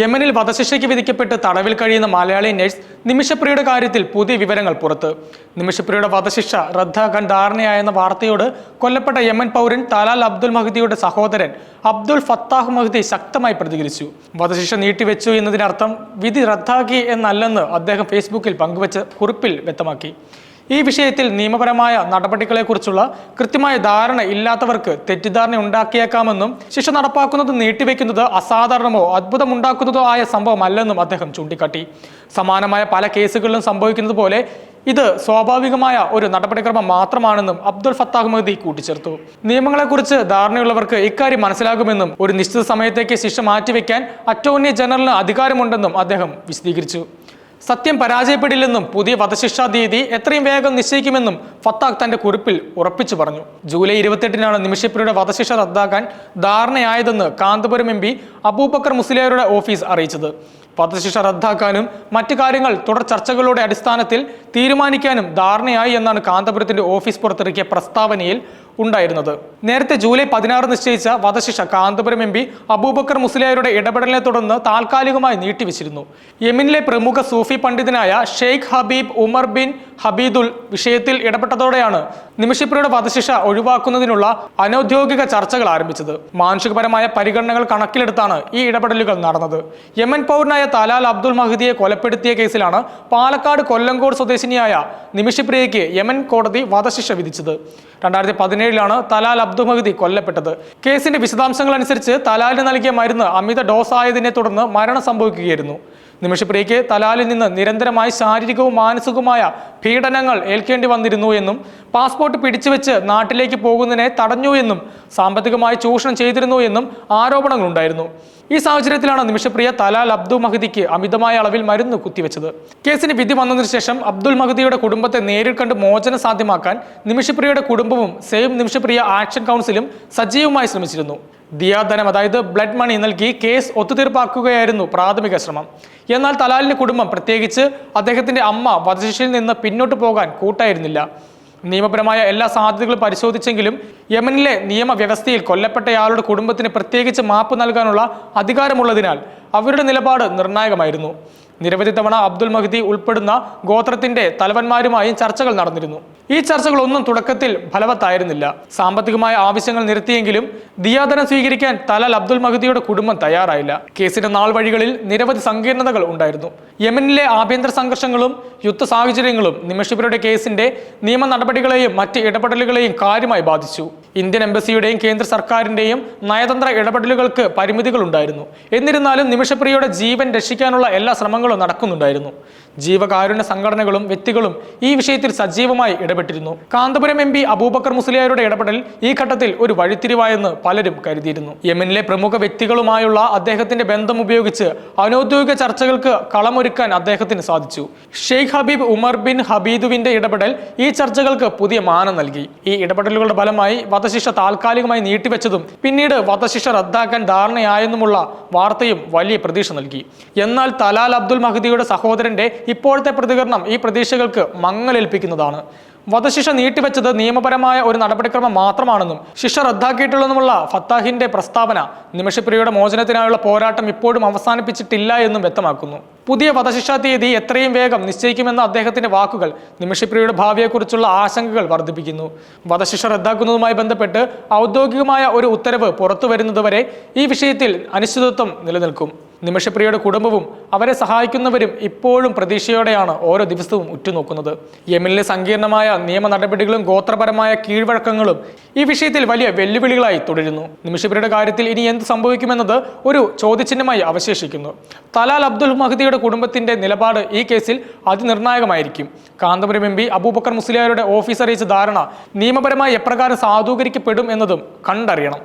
യമനിൽ വധശിക്ഷയ്ക്ക് വിധിക്കപ്പെട്ട് തടവിൽ കഴിയുന്ന മലയാളി നഴ്സ് നിമിഷപ്രിയയുടെ കാര്യത്തിൽ പുതിയ വിവരങ്ങൾ പുറത്ത്. നിമിഷപ്രിയയുടെ വധശിക്ഷ റദ്ദാക്കാൻ ധാരണയായെന്ന വാർത്തയോട് കൊല്ലപ്പെട്ട യമൻ പൗരൻ തലാൽ അബ്ദുൽ മഹദിയുടെ സഹോദരൻ അബ്ദുൽ ഫത്താഹ് മഹദി ശക്തമായി പ്രതികരിച്ചു. വധശിക്ഷ നീട്ടിവെച്ചു എന്നതിനർത്ഥം വിധി റദ്ദാക്കി എന്നല്ലെന്ന് അദ്ദേഹം ഫേസ്ബുക്കിൽ പങ്കുവച്ച കുറിപ്പിൽ വ്യക്തമാക്കി. ഈ വിഷയത്തിൽ നിയമപരമായ നടപടികളെക്കുറിച്ചുള്ള കൃത്യമായ ധാരണ ഇല്ലാത്തവർക്ക് തെറ്റിദ്ധാരണ ഉണ്ടാക്കിയേക്കാമെന്നും ശിക്ഷ നടപ്പാക്കുന്നത് നീട്ടിവെക്കുന്നത് അസാധാരണമോ അത്ഭുതമുണ്ടാക്കുന്നതോ ആയ സംഭവമല്ലെന്നും അദ്ദേഹം ചൂണ്ടിക്കാട്ടി. സമാനമായ പല കേസുകളിലും സംഭവിക്കുന്നത് പോലെ ഇത് സ്വാഭാവികമായ ഒരു നടപടിക്രമം മാത്രമാണെന്നും അബ്ദുൽ ഫത്താഹ് മഹദി കൂട്ടിച്ചേർത്തു. നിയമങ്ങളെക്കുറിച്ച് ധാരണയുള്ളവർക്ക് ഇക്കാര്യം മനസ്സിലാകുമെന്നും ഒരു നിശ്ചിത സമയത്തേക്ക് ശിക്ഷ മാറ്റിവെക്കാൻ അറ്റോർണി ജനറലിന് അധികാരമുണ്ടെന്നും അദ്ദേഹം വിശദീകരിച്ചു. സത്യം പരാജയപ്പെടില്ലെന്നും പുതിയ വധശിക്ഷാ തീയതി എത്രയും വേഗം നിശ്ചയിക്കുമെന്നും ഫത്താഖ് തന്റെ കുറിപ്പിൽ ഉറപ്പിച്ചു പറഞ്ഞു. ജൂലൈ ഇരുപത്തെട്ടിനാണ് നിമിഷപ്പുരയുടെ വധശിക്ഷ റദ്ദാക്കാൻ ധാരണയായതെന്ന് കാന്തപുരം എം പി അബൂബക്കർ മുസ്ലിയാരുടെ ഓഫീസ് അറിയിച്ചത്. വധശിക്ഷ റദ്ദാക്കാനും മറ്റു കാര്യങ്ങൾ തുടർ ചർച്ചകളുടെ അടിസ്ഥാനത്തിൽ തീരുമാനിക്കാനും ധാരണയായി എന്നാണ് കാന്തപുരത്തിന്റെ ഓഫീസ് പുറത്തിറക്കിയ പ്രസ്താവനയിൽ ഉണ്ടായിരുന്നത്. നേരത്തെ ജൂലൈ പതിനാറ് നിശ്ചയിച്ച വധശിക്ഷ കാന്തപുരം എം പി അബൂബക്കർ മുസ്ലിയാരുടെ ഇടപെടലിനെ തുടർന്ന് താൽക്കാലികമായി നീട്ടിവെച്ചിരുന്നു. യമനിലെ പ്രമുഖ സൂഫി പണ്ഡിതനായ ഷെയ്ഖ് ഹബീബ് ഉമർ ബിൻ ഹബീദുൽ വിഷയത്തിൽ ഇടപെട്ടതോടെയാണ് നിമിഷിപ്പുരയുടെ വധശിക്ഷ ഒഴിവാക്കുന്നതിനുള്ള അനൌദ്യോഗിക ചർച്ചകൾ ആരംഭിച്ചത്. മാനുഷികപരമായ പരിഗണനകൾ കണക്കിലെടുത്താണ് ഈ ഇടപെടലുകൾ നടന്നത്. യമൻ പൗരനായ തലാൽ അബ്ദുൾ മഹദിയെ കൊലപ്പെടുത്തിയ കേസിലാണ് പാലക്കാട് കൊല്ലങ്കോട് സ്വദേശിനിയായ നിമിഷപ്രിയയ്ക്ക് യമൻ കോടതി വധശിക്ഷ വിധിച്ചത്. രണ്ടായിരത്തി പതിനേഴിലാണ് തലാൽ അബ്ദുൾ മഹദി കൊല്ലപ്പെട്ടത്. കേസിന്റെ വിശദാംശങ്ങൾ അനുസരിച്ച് തലാലിന് നൽകിയ മരുന്ന് അമിത ഡോസ് ആയതിനെ തുടർന്ന് മരണം സംഭവിക്കുകയായിരുന്നു. നിമിഷപ്രിയയ്ക്ക് തലാലിൽ നിന്ന് നിരന്തരമായി ശാരീരികവും മാനസികവുമായ പീഡനങ്ങൾ ഏൽക്കേണ്ടി വന്നിരുന്നു എന്നും പാസ്പോർട്ട് പിടിച്ചുവെച്ച് നാട്ടിലേക്ക് പോകുന്നതിനെ തടഞ്ഞു എന്നും സാമ്പത്തികമായി ചൂഷണം ചെയ്തിരുന്നു എന്നും ആരോപണങ്ങളുണ്ടായിരുന്നു. ഈ സാഹചര്യത്തിലാണ് നിമിഷപ്രിയ തലാൽ അബ്ദുൾ മഹദിക്ക് അമിതമായ അളവിൽ മരുന്ന് കുത്തിവെച്ചത്. കേസിന് വിധി വന്നതിനു ശേഷം അബ്ദുൽ മഹദിയുടെ കുടുംബത്തെ നേരിൽ കണ്ട് മോചനം സാധ്യമാക്കാൻ നിമിഷപ്രിയയുടെ കുടുംബവും സെയിം നിമിഷപ്രിയ ആക്ഷൻ കൗൺസിലും സജീവമായി ശ്രമിച്ചിരുന്നു. ദിയാധനം അതായത് ബ്ലഡ് മണി നൽകി കേസ് ഒത്തുതീർപ്പാക്കുകയായിരുന്നു പ്രാഥമിക ശ്രമം. എന്നാൽ തലാലിന്റെ കുടുംബം പ്രത്യേകിച്ച് അദ്ദേഹത്തിന്റെ അമ്മ വധശിക്ഷയിൽ നിന്ന് പിന്നോട്ട് പോകാൻ കൂട്ടായിരുന്നില്ല. നിയമപരമായ എല്ലാ സാധ്യതകളും പരിശോധിച്ചെങ്കിലും യമനിലെ നിയമവ്യവസ്ഥയിൽ കൊല്ലപ്പെട്ടയാളുടെ കുടുംബത്തിന് പ്രത്യേകിച്ച് മാപ്പ് നൽകാനുള്ള അധികാരമുള്ളതിനാൽ അവരുടെ നിലപാട് നിർണായകമായിരുന്നു. നിരവധി തവണ അബ്ദുൽ മഹദി ഉൾപ്പെടുന്ന ഗോത്രത്തിന്റെ തലവന്മാരുമായും ചർച്ചകൾ നടന്നിരുന്നു. ഈ ചർച്ചകളൊന്നും തുടക്കത്തിൽ ഫലവത്തായിരുന്നില്ല. സാമ്പത്തികമായ ആവശ്യങ്ങൾ നിരത്തിയെങ്കിലും ദിയാദനം സ്വീകരിക്കാൻ തലാൽ അബ്ദുൽ മഹദിയുടെ കുടുംബം തയ്യാറായില്ല. കേസിന്റെ നാൾ വഴികളിൽ നിരവധി സങ്കീർണതകൾ ഉണ്ടായിരുന്നു. യമനിലെ ആഭ്യന്തര സംഘർഷങ്ങളും യുദ്ധ സാഹചര്യങ്ങളും നിമിഷപുരയുടെ കേസിന്റെ നിയമ നടപടികളെയും മറ്റ് ഇടപെടലുകളെയും കാര്യമായി ബാധിച്ചു. ഇന്ത്യൻ എംബസിയുടെയും കേന്ദ്ര സർക്കാരിന്റെയും നയതന്ത്ര ഇടപെടലുകൾക്ക് പരിമിതികൾ ഉണ്ടായിരുന്നു എന്നിരുന്നാലും നിമിഷപ്രിയയുടെ ജീവൻ രക്ഷിക്കാനുള്ള എല്ലാ ശ്രമങ്ങളും നടക്കുന്നുണ്ടായിരുന്നു. ജീവകാരുണ്യ സംഘടനകളും വ്യക്തികളും ഈ വിഷയത്തിൽ സജീവമായി ഇടപെട്ടിരുന്നു. കാന്തപുരം എം പി അബൂബക്കർ മുസ്ലിയാരുടെ ഇടപെടൽ ഈ ഘട്ടത്തിൽ ഒരു വഴിത്തിരിവായെന്ന് പലരും കരുതിയിരുന്നു. യമനിലെ പ്രമുഖ വ്യക്തികളുമായുള്ള അദ്ദേഹത്തിന്റെ ബന്ധം ഉപയോഗിച്ച് അനൌദ്യോഗിക ചർച്ചകൾക്ക് കളമൊരുക്കാൻ അദ്ദേഹത്തിന് സാധിച്ചു. ഷെയ്ഖ് ഹബീബ് ഉമർ ബിൻ ഹബീദുവിന്റെ ഇടപെടൽ ഈ ചർച്ചകൾക്ക് പുതിയ മാനം നൽകി. ഈ ഇടപെടലുകളുടെ ഫലമായി വധശിക്ഷ താൽക്കാലികമായി നീട്ടിവെച്ചതും പിന്നീട് വധശിക്ഷ റദ്ദാക്കാൻ ധാരണയായെന്നുമുള്ള വാർത്തയും വലിയ പ്രതീക്ഷ നൽകി. എന്നാൽ തലാൽ മഹദിയുടെ സഹോദരന്റെ ഇപ്പോഴത്തെ പ്രതികരണം ഈ പ്രതീക്ഷകൾക്ക് മങ്ങലേൽപ്പിക്കുന്നതാണ്. വധശിക്ഷ നീട്ടിവെച്ചത് നിയമപരമായ ഒരു നടപടിക്രമം മാത്രമാണെന്നും ശിക്ഷ റദ്ദാക്കിയിട്ടുള്ളതുമുള്ള ഫത്താഹിന്റെ പ്രസ്താവന നിമിഷപ്രിയയുടെ മോചനത്തിനായുള്ള പോരാട്ടം ഇപ്പോഴും അവസാനിപ്പിച്ചിട്ടില്ല എന്നും വ്യക്തമാക്കുന്നു. പുതിയ വധശിക്ഷാ തീയതി എത്രയും വേഗം നിശ്ചയിക്കുമെന്ന അദ്ദേഹത്തിന്റെ വാക്കുകൾ നിമിഷപ്രിയയുടെ ഭാവിയെക്കുറിച്ചുള്ള ആശങ്കകൾ വർദ്ധിപ്പിക്കുന്നു. വധശിക്ഷ റദ്ദാക്കുന്നതുമായി ബന്ധപ്പെട്ട് ഔദ്യോഗികമായ ഒരു ഉത്തരവ് പുറത്തു വരുന്നതുവരെ ഈ വിഷയത്തിൽ അനിശ്ചിതത്വം നിലനിൽക്കും. നിമിഷപ്രിയയുടെ കുടുംബവും അവരെ സഹായിക്കുന്നവരും ഇപ്പോഴും പ്രതീക്ഷയോടെയാണ് ഓരോ ദിവസവും ഉറ്റുനോക്കുന്നത്. യമനിലെ സങ്കീർണമായ നിയമ നടപടികളും ഗോത്രപരമായ കീഴ്വഴക്കങ്ങളും ഈ വിഷയത്തിൽ വലിയ വെല്ലുവിളികളായി തുടരുന്നു. നിമിഷപ്രിയയുടെ കാര്യത്തിൽ ഇനി എന്ത് സംഭവിക്കുമെന്നത് ഒരു ചോദ്യചിഹ്നമായി അവശേഷിക്കുന്നു. തലാൽ അബ്ദുൽ മഹദിയുടെ കുടുംബത്തിന്റെ നിലപാട് ഈ കേസിൽ അതിനിർണായകമായിരിക്കും. കാന്തപുരം എം പി അബൂബക്കർ മുസ്ലിയാരുടെ ഓഫീസ് അറിയിച്ച ധാരണ നിയമപരമായി എപ്രകാരം സാധൂകരിക്കപ്പെടും എന്നതും കണ്ടറിയണം.